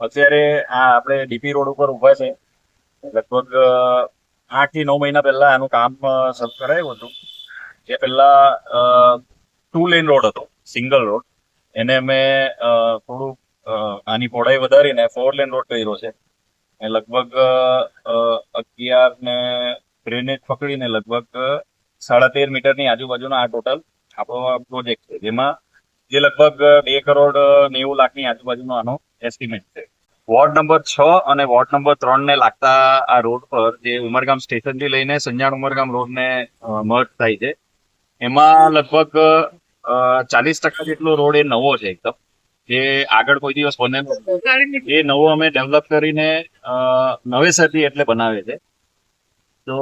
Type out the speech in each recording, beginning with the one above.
અત્યારે આ આપણે ડીપી રોડ ઉપર ઊભા છે. લગભગ આઠથી નવ મહિના પહેલા આનું કામ શરૂ કરાયું હતું. જે પહેલા ટુ લેન રોડ હતો સિંગલ રોડ એને મેં થોડું આની પહોળાઈ વધારીને ફોર લેન રોડ કર્યો છે. એ લગભગ અગિયાર ને ડ્રેનેજ પકડીને લગભગ સાડા તેર મીટરની આજુબાજુનો આ ટોટલ આપણો પ્રોજેક્ટ છે. જેમાં જે લગભગ બે કરોડ નેવું લાખની આજુબાજુનો આનો એસ્ટિમેટ છે. વોર્ડ નંબર છ અને વોર્ડ નંબર ત્રણ ને લાગતા આ રોડ પર જે ઉમરગામ સ્ટેશનથી લઈને સંજાણ ઉમરગામ રોડ ને મર્જ થાય છે. એમાં લગભગ ચાલીસ ટકા જેટલો રોડ એ નવો છે એકદમ. જે આગળ કોઈ દિવસ બને એ નવો અમે ડેવલપ કરીને નવેસરથી એટલે બનાવે છે. તો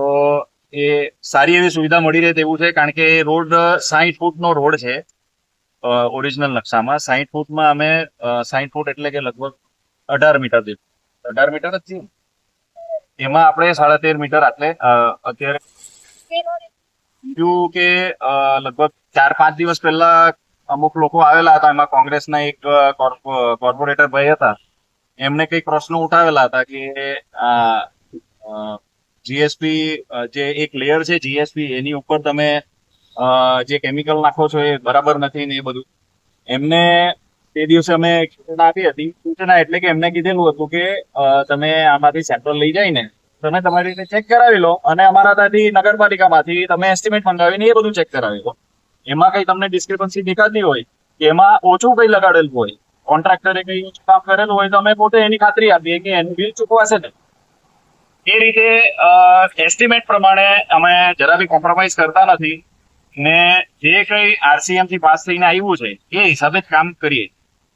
એ સારી એવી સુવિધા મળી રહે તેવું છે, કારણ કે રોડ સાહીઠ ફૂટનો રોડ છે. ઓરિજિનલ નકશામાં સાહીઠ ફૂટમાં અમે સાહીઠ ફૂટ એટલે કે લગભગ અઢાર મીટર જેટલું અઢાર મીટર જ થયું એમાં. આપણે સાડા તેર મીટર આટલે અત્યારે થયું કે લગભગ ચાર પાંચ દિવસ પહેલા અમુક લોકો આવેલા હતા. એમાં કોંગ્રેસના એક કોર્પોરેટર ભાઈ હતા. એમને કઈ પ્રશ્નો ઉઠાવેલા હતા કે જીએસપી જે એક લેયર છે જીએસપી એની ઉપર તમે જે કેમિકલ નાખો છો એ બરાબર નથી ને એ બધું. એમને તે દિવસે અમે સૂચના આપી હતી. સૂચના એટલે કે એમને કીધેલું હતું કે તમે આમાંથી સેમ્પલ લઈ જઈને તમે તમારી રીતે ચેક કરાવી લો અને અમારા ત્યાંથી નગરપાલિકામાંથી તમે એસ્ટિમેટ મંગાવીને એ બધું ચેક કરાવી લો. એમાં કઈ તમને ડિસ્ક્રિપન્સી દેખાતી હોય કે એમાં ઓછું કઈ લગાડેલું હોય કોન્ટ્રાક્ટરે કઈ ઓછું કામ કરેલું હોય તો અમે પોતે એની ખાતરી આપીએ કે એનું બિલ ચૂકવાશે ને એ રીતે એસ્ટિમેટ પ્રમાણે અમે જરા બી કોમ્પ્રોમાઇઝ કરતા નથી. ને જે કઈ આરસીએમથી પાસ થઈને આવ્યું છે, એ હિસાબે જ કામ કરીએ.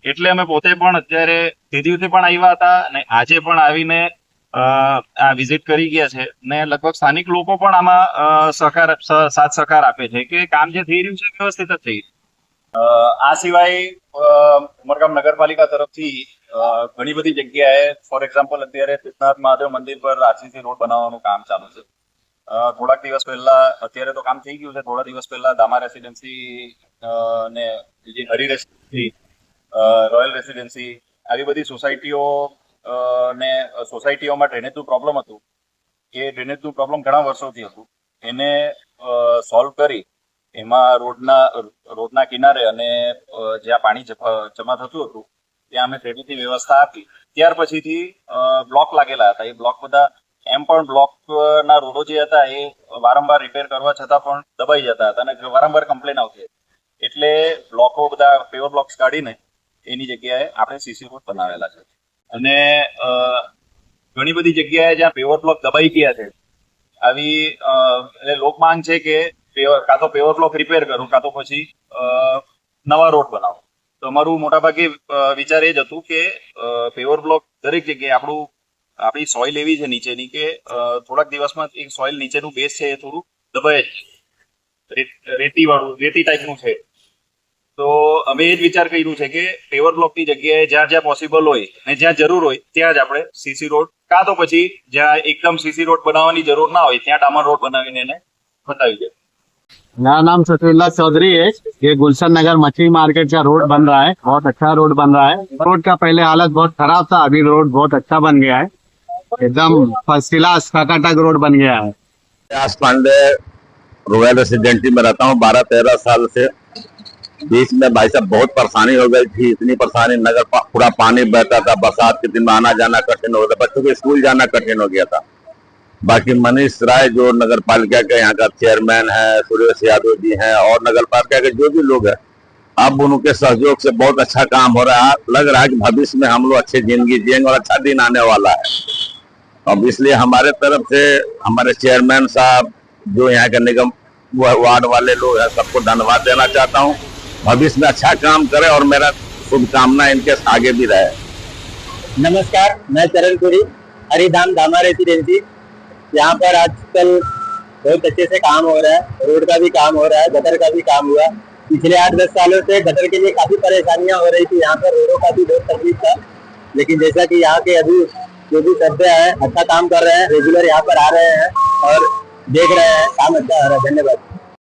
એટલે અમે પોતે પણ અત્યારે તે દિવસે પણ આવ્યા હતા અને આજે પણ આવીને આ વિઝિટ કરી ગયા છે ને લગભગ સ્થાનિક લોકો પણ આમાં સહકાર સાથ સહકાર આપે છે કે કામ જે થઈ રહ્યું છે વ્યવસ્થિત જ થઈ આ સિવાય ઉમરગામ નગરપાલિકા તરફથી ઘણી બધી જગ્યાએ, ફોર એક્ઝામ્પલ અત્યારે સિદ્ધનાથ મહાદેવ મંદિર પર આરસીસી રોડ બનાવવાનું કામ ચાલુ છે. થોડાક દિવસ પહેલા અત્યારે તો કામ થઈ ગયું છે. થોડા દિવસ પહેલા દામા રેસિડેન્સી ને જે હરી રેસિડેન્સી રોયલ રેસિડેન્સી, આવી બધી સોસાયટીઓ ને સોસાયટીઓમાં ડ્રેનેજનું પ્રોબ્લેમ હતું. એ ડ્રેનેજનું પ્રોબ્લેમ ઘણા વર્ષોથી હતું. એને સોલ્વ કરી એમાં રોડના રોડના કિનારે અને જ્યાં પાણી જમા થતું હતું, ત્યાં અમે પહેલેથી વ્યવસ્થા આપી. ત્યાર પછીથી બ્લોક લાગેલા હતા. એ બ્લોક બધા એમ પણ બ્લોકના રોડો જે હતા એ વારંવાર રિપેર કરવા છતાં પણ દબાઈ જતા હતા અને વારંવાર કમ્પ્લેન આવતી એટલે બ્લોકો બધા પેવર બ્લોક્સ કાઢીને એની જગ્યાએ આપણે સીસી રોડ બનાવેલા છે. અને ઘણી બધી જગ્યાએ જ્યાં પેવર બ્લોક દબાઈ ગયા છે, આવી એટલે લોકમાંગ છે કે પેવર કાં તો પેવર બ્લોક રિપેર કરું, કાં તો પછી નવા રોડ બનાવો. તો અમારું મોટાભાગે વિચાર એ જ હતું કે પેવર બ્લોક દરેક જગ્યાએ આપણું આપણી સોઇલ એવી છે નીચેની કે અ, થોડાક દિવસમાં એક સોઇલ નીચેનું બેઝ છે એ થોડું દબાય જ રે- રેતી વાળું રેતી ટાઈપનું છે તો અમે એ જ વિચાર કર્યું છે કે પેવર બ્લોકની જગ્યાએ જ્યાં જ્યાં પોસિબલ હોય અને જ્યાં જરૂર હોય ત્યાં જ આપણે સીસી રોડ કાં તો પછી જ્યાં એકદમ સીસી રોડ બનાવવાની જરૂર ના હોય ત્યાં ડામર રોડ બનાવીને એને બતાવી દે मेरा नाम सफीउल्ला चौधरी है ये गुलशन नगर मछली मार्केट का रोड बन रहा है बहुत अच्छा रोड बन रहा है रोड का पहले हालत बहुत खराब था अभी रोड बहुत अच्छा बन गया है एकदम फ़र्स्ट क्लास खटाटक रोड बन गया है। व्यास पांडे रॉयल रेसिडेंटी में रहता हूँ बारह तेरह साल से। बीच में भाई साहब बहुत परेशानी हो गई थी, इतनी परेशानी, नगर पा- पूरा पानी बहता था, बरसात के दिन में आना जाना कठिन हो गया बच्चों को स्कूल जाना कठिन हो गया था। बाकी मनीष राय जो नगर पालिका के यहाँ का चेयरमैन है, सुरेश यादव जी हैं, और नगर पालिका के जो भी लोग हैं, अब उनके सहयोग से बहुत अच्छा काम हो रहा है। लग रहा है कि भविष्य में हम लोग अच्छी ज़िंदगी जियेंगे और अच्छा दिन आने वाला है। अब इसलिए हमारे तरफ़ से हमारे चेयरमैन साहब, जो यहाँ के निगम वार्ड वाले लोग हैं, सबको धन्यवाद देना चाहता हूँ। भविष्य में अच्छा काम करे और मेरा शुभकामना इनके आगे भी रहे। नमस्कार, मैं चरण पुरी, हरिधाम धामा रेसिडेंसी। यहाँ पर आजकल बहुत अच्छे से काम हो रहा है, रोड का भी काम हो रहा है, गटर का भी काम हुआ। पिछले आठ दस सालों से गटर के लिए काफ़ी परेशानियाँ हो रही थी, यहाँ पर रोडों का भी बहुत तकलीफ़ था। लेकिन जैसा कि यहाँ के अभी जो भी सभ्य है अच्छा काम कर रहे हैं रेगुलर यहाँ पर आ रहे हैं और देख रहे हैं काम अच्छा हो रहा है धन्यवाद